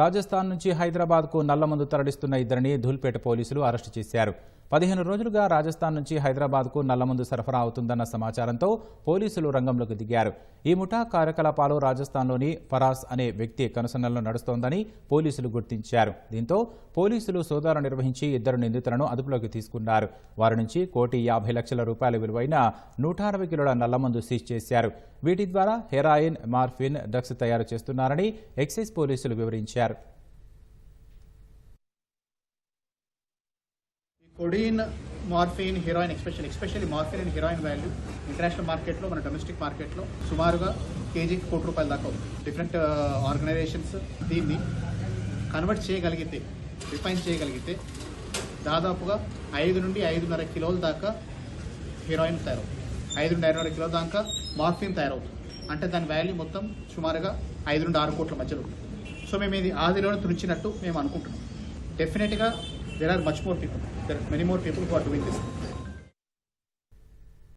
రాజస్థాన్ నుంచి హైదరాబాద్కు నల్లమందు తరలిస్తున్న ఇద్దరిని ధూల్పేట పోలీసులు అరెస్టు చేశారు. పదిహేను రోజులుగా రాజస్థాన్ నుంచి హైదరాబాద్కు నల్లమందు సరఫరా అవుతుందన్న సమాచారంతో పోలీసులు రంగంలోకి దిగారు. ఈ ముఠా కార్యకలాపాలు రాజస్థాన్లోని ఫరాస్ అనే వ్యక్తి కనుసన్నల్లో నడుస్తోందని పోలీసులు గుర్తించారు. దీంతో పోలీసులు సోదాలు నిర్వహించి ఇద్దరు నిందితులను అదుపులోకి తీసుకున్నారు. వారి నుంచి కోటి యాభై లక్షల రూపాయల విలువైన నూట అరవై కిలోల నల్లమందు సీజ్ చేశారు. వీటి ద్వారా హెరాయిన్ మార్ఫిన్ డ్రగ్స్ తయారు చేస్తున్నారని ఎక్సైజ్ పోలీసులు వివరించారు. Codeine morphine heroin especial especially morphine and heroin value international మార్కెట్లో మన డొమెస్టిక్ మార్కెట్లో సుమారుగా కేజీకి కోటి రూపాయల దాకా డిఫరెంట్ ఆర్గనైజేషన్స్ uh, దీన్ని కన్వర్ట్ చేయగలిగితే రిఫైన్ చేయగలిగితే దాదాపుగా ఐదు నుండి ఐదున్నర కిలోల దాకా హీరోయిన్ తయారవుతుంది. ఐదు నుండి ఐదున్నర కిలోల దాకా మార్ఫిన్ తయారవుతుంది. అంటే దాని వాల్యూ మొత్తం సుమారుగా ఐదు నుండి ఆరు కోట్ల మధ్యలో సో మేము ఇది ఆదిలోనే తుడిచినట్టు మేము అనుకుంటున్నాం. డెఫినెట్గా there are much more people. There are many more people who are doing this.